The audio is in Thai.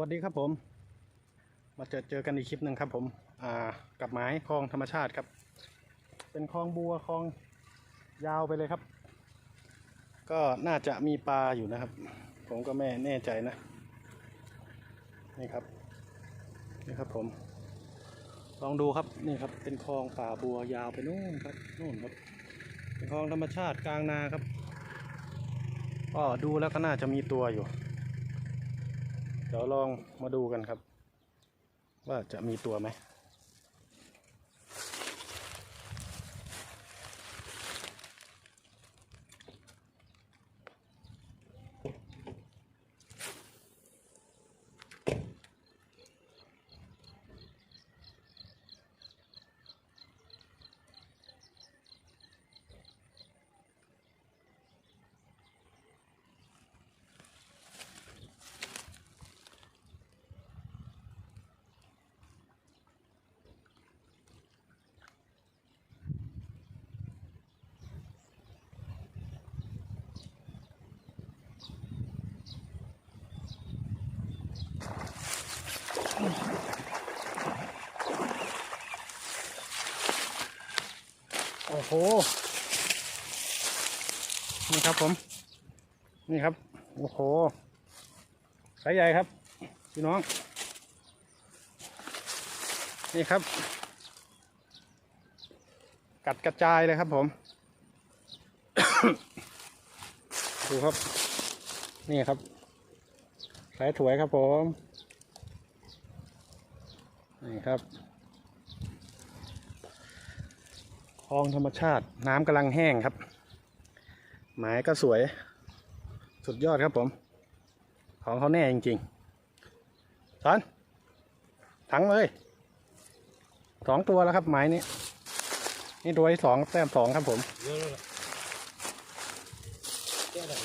วัสดีครับผม มาเจอเจอกันอีกคลิปหนึ่งครับผมอ่ากับไม้คลองธรรมชาติครับ เป็นคลองบัวคลองยาวไปเลยครับ ก็น่าจะมีปลาอยู่นะครับ ผมก็ไม่แน่ใจนะ นี่ครับนี่ครับผม ลองดูครับนี่ครับ เป็นคลองป่าบัวยาวไปนู่นครับนู่นครับ เป็นคลองธรรมชาติกลางนาครับก็ดูแล้วก็น่าจะมีตัวอยู่ ดี๋ยวลองมาดูกันครับ ว่าจะมีตัวไหม อ้โห นี่ครับผม นี่ครับ โอ้โห สายใหญ่ครับ พี่น้อง นี่ครับ กัดกระจายเลยครับผม ดูครับ นี่ครับ สายถวยครับผม นี่ครับ ค ลองธรรมชาติน้ำกำลังแห้งครับ หมายก็สวย สุดยอดครับผม ของเขาแน่จริงๆสอนถังเลยสองตัวแล้วครับหมายนี้ นี่ตัวที่สองแต้มสองครับผมเยอะแลยแก้ได้